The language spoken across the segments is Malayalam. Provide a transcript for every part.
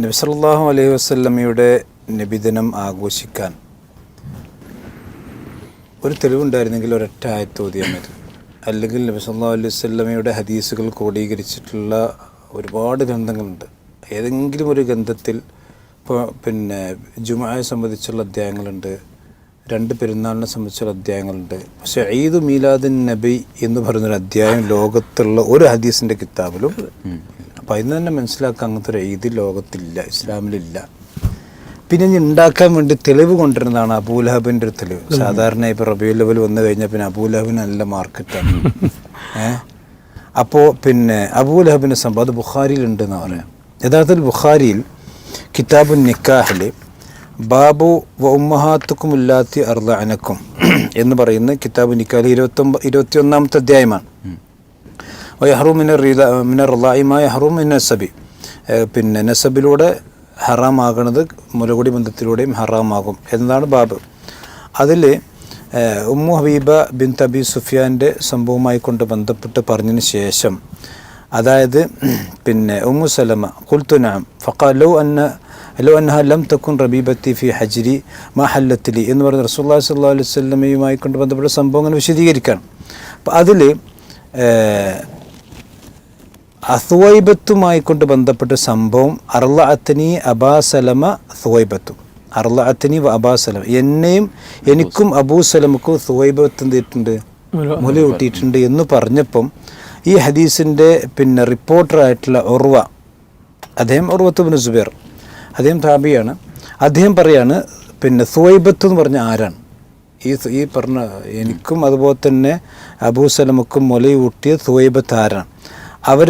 നബി സല്ലല്ലാഹു അലൈഹി വസല്ലമയുടെ നബിദിനം ആഘോഷിക്കാൻ ഒരു തെളിവുണ്ടായിരുന്നെങ്കിൽ ഒരൊറ്റ ആയത്ത് ഓതിയാൽ മതി അല്ലെങ്കിൽ നബി സല്ലല്ലാഹു അലൈഹി വസല്ലമയുടെ ഹദീസുകൾ ക്രോഡീകരിച്ചിട്ടുള്ള ഒരുപാട് ഗ്രന്ഥങ്ങളുണ്ട്. ഏതെങ്കിലും ഒരു ഗ്രന്ഥത്തിൽ പിന്നെ ജുമായെ സംബന്ധിച്ചുള്ള അധ്യായങ്ങളുണ്ട് രണ്ട് പെരുന്നാളിനെ സംബന്ധിച്ചുള്ള അധ്യായങ്ങളുണ്ട്. പക്ഷേ ഈദ് മീലാദിൻ നബി എന്ന് പറയുന്നൊരു അധ്യായം ലോകത്തുള്ള ഒരു ഹദീസിന്റെ കിതാബിലും അപ്പോൾ അതിന് തന്നെ മനസ്സിലാക്കാൻ അങ്ങനത്തെ ഒരു ഈദ് ലോകത്തില്ല ഇസ്ലാമിലില്ല. പിന്നെ ഇനി ഉണ്ടാക്കാൻ വേണ്ടി തെളിവ് കൊണ്ടുവരുന്നതാണ് അബൂലഹബിന്റെ ഒരു തെളിവ്. സാധാരണ ഇപ്പോൾ റബിയു ലെവൽ വന്നു കഴിഞ്ഞാൽ പിന്നെ അബൂലഹബിന് നല്ല മാർക്കറ്റാണ്. ഏഹ് അപ്പോൾ പിന്നെ അബൂലഹബിന്റെ സംഭവം അത് ബുഖാരിയിലുണ്ടെന്ന് പറയാം. യഥാർത്ഥത്തിൽ ബുഖാരിയിൽ കിതാബുൻ നിക്കാഹിൽ ബാബു വ ഉമ്മഹാത്തുക്കുമില്ലാത്തി അർദ അനക്കും എന്ന് പറയുന്ന കിതാബ് നിക്കാഹിൽ ഇരുപത്തൊമ്പത് ഇരുപത്തിയൊന്നാമത്തെ അധ്യായമാണ്. വയഹറു മിനർ റീദ മിനർ റലായിമായ ഹറു മിൻ നസബി. പിന്നെ നസബിലൂടെ ഹറാമാകണത് മുലകുടി ബന്ധത്തിലൂടെയും ഹറാമാകും. എന്നതാണ് ബാബ്. അതിൽ ഉമ്മു ഹബീബ ബിൻ തബി സുഫിയാന്റെ സംഭവവുമായി കൊണ്ട് ബന്ധപ്പെട്ട് പറഞ്ഞതിന് ശേഷം അതായത് പിന്നെ ഉമ്മു സലമ കുൽത്തുനാം ഫക്കാ ലോ അന്ന ലോ അന്നഹ ലം തക്കുൻ റബീബത്തി ഫി ഹജ്രി മഹല്ലത്തിലി ഹല്ലത്തിലി എന്ന് പറയുന്ന റസൂല്ലാ സല്ലാ അലൈഹി സ്വല്ലമയുമായി കൊണ്ട് ബന്ധപ്പെട്ട സംഭവം അങ്ങനെ വിശദീകരിക്കുകയാണ് അപ്പം അതിൽ അസുവൈബത്തുമായി കൊണ്ട് ബന്ധപ്പെട്ട സംഭവം അർല അത്തനി അബാസലമ സുവൈബത്തും അർല അത്തനി അബാസലം എന്നെയും എനിക്കും അബൂസലമക്കും സുവൈബത്ത് എന്തിട്ടുണ്ട്? മുല കൂട്ടിയിട്ടുണ്ട് എന്ന് പറഞ്ഞപ്പം ഈ ഹദീസിന്റെ പിന്നെ റിപ്പോർട്ടറായിട്ടുള്ള ഉർവ അദ്ദേഹം ഉർവത്ത് ബിൻ സുബൈർ അദ്ദേഹം താബിയാണ്. അദ്ദേഹം പറയാണ് പിന്നെ സുവൈബത്ത് എന്ന് പറഞ്ഞ ആരാണ്? ഈ ഈ പറഞ്ഞ എനിക്കും അതുപോലെ തന്നെ അബൂസലമക്കും മുലയൂട്ടിയ സുവൈബത്ത് ആരാണ്? അവർ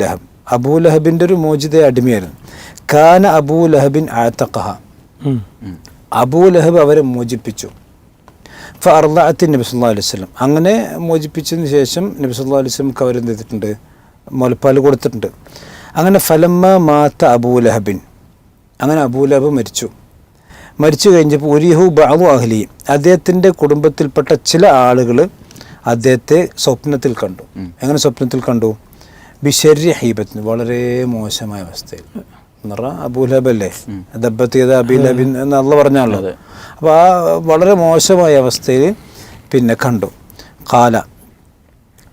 ലഹബ്. അബൂ ലഹബിന്റെ ഒരു മോചിത അടിമയായിരുന്നു. കാന അബൂലഹബിൻ അബൂ ലഹബ് അവരെ മോചിപ്പിച്ചു. ഫർദാത്തിൻ നബി സല്ലാ അലൈഹി സ്വലം അങ്ങനെ മോചിപ്പിച്ചതിന് ശേഷം നബി സല്ലാ അലൈഹി സ്വലംക്ക് അവരെന്ത് ചെയ്തിട്ടുണ്ട്? മുലപ്പാൽ കൊടുത്തിട്ടുണ്ട്. അങ്ങനെ ഫലമ്മ മാത്ത അബൂ ലഹബിൻ. അങ്ങനെ അബൂ ലഹബ് മരിച്ചു. മരിച്ചു കഴിഞ്ഞപ്പോൾ ഒരിഹു ബാബു അഹ്ലി. അദ്ദേഹത്തിന്റെ കുടുംബത്തിൽപ്പെട്ട ചില ആളുകൾ അദ്ദേഹത്തെ സ്വപ്നത്തിൽ കണ്ടു. എങ്ങനെ സ്വപ്നത്തിൽ കണ്ടു? ബിഷര്യ ഹീബത്തിന് വളരെ മോശമായ അവസ്ഥയിൽ. എന്ന് പറഞ്ഞാൽ അബൂലഹബ് അല്ലേ ദബത്ത് എന്ന് എന്നുള്ള പറഞ്ഞാണല്ലോ. അപ്പോൾ ആ വളരെ മോശമായ അവസ്ഥയിൽ പിന്നെ കണ്ടു. കാല.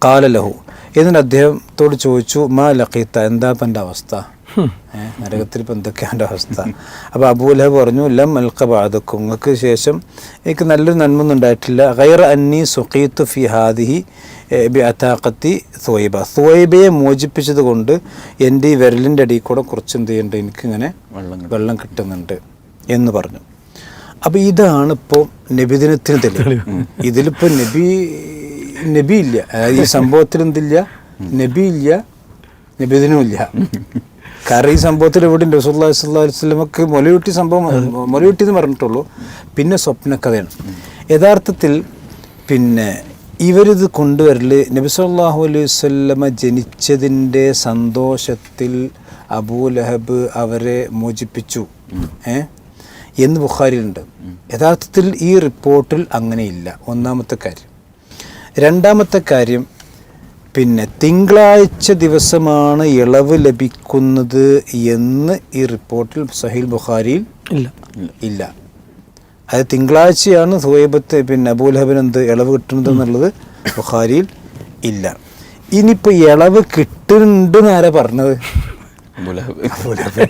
കാല ലഹു. എന്നിട്ട് അദ്ദേഹത്തോട് ചോദിച്ചു മാ ലഖീത്ത എന്താ പന്റെ എന്റെ അവസ്ഥ? നരകത്തിൽ ഇപ്പം എന്തൊക്കെയാണ് അവസ്ഥ. അപ്പോൾ അബൂലഹബ് പറഞ്ഞു ലം അൽക്ക ബാധക്കും നിങ്ങൾക്ക് ശേഷം എനിക്ക് നല്ലൊരു നന്മൊന്നും ഉണ്ടായിട്ടില്ല. ഗൈർ അന്നി സുഖീത്തു ഫി ഹാദിഹി ബി അതാഖത്തി സോയിബ സോയിബയെ മോചിപ്പിച്ചത് കൊണ്ട് എന്റെ ഈ വിരലിന്റെ അടിയിൽ കൂടെ കുറച്ച് എന്ത് ചെയ്യുന്നുണ്ട് എനിക്കിങ്ങനെ വെള്ളം കിട്ടുന്നുണ്ട് എന്ന് പറഞ്ഞു. അപ്പോൾ ഇതാണ് ഇപ്പോൾ നബിദിനത്തിന് തെളിവ്. ഇതിലിപ്പോൾ നബി നബി ഇല്ല അതായത് ഈ സംഭവത്തിൽ എന്തില്ല നബി ഇല്ല നബിദിനും ഇല്ല കാരണം ഈ സംഭവത്തിൽ ഇവിടെ റസൂല്ലാ മൊലയൂട്ടി സംഭവം മൊലയൂട്ടി എന്ന് പറഞ്ഞിട്ടുള്ളൂ. പിന്നെ സ്വപ്നക്കഥയാണ്. യഥാർത്ഥത്തിൽ പിന്നെ ഇവരിത് കൊണ്ടുവരൽ നബി സല്ലാഹു അലൈഹി വല്ലമ ജനിച്ചതിന്റെ സന്തോഷത്തിൽ അബൂലഹബ് അവരെ മോചിപ്പിച്ചു. ഏ? എന്ന് ബുഖാരിയിലുണ്ട്. യഥാർത്ഥത്തിൽ ഈ റിപ്പോർട്ടിൽ അങ്ങനെയില്ല. ഒന്നാമത്തെ കാര്യം. രണ്ടാമത്തെ കാര്യം പിന്നെ തിങ്കളാഴ്ച ദിവസമാണ് ഇളവ് ലഭിക്കുന്നത് എന്ന് ഈ റിപ്പോർട്ടിൽ സഹീൽ ബുഖാരിയിൽ ഇല്ല. ഇല്ല. അത് തിങ്കളാഴ്ചയാണ് സുഹൈബത്ത് പിന്നെ അബൂലഹബിന് എന്ത് ഇളവ് കിട്ടുന്നത് എന്നുള്ളത് ബുഖാരിയിൽ ഇല്ല. ഇനിയിപ്പോൾ ഇളവ് കിട്ടുന്നുണ്ട് എന്നാരാ പറഞ്ഞത്? അബൂലഹബ് അബൂലഹബ്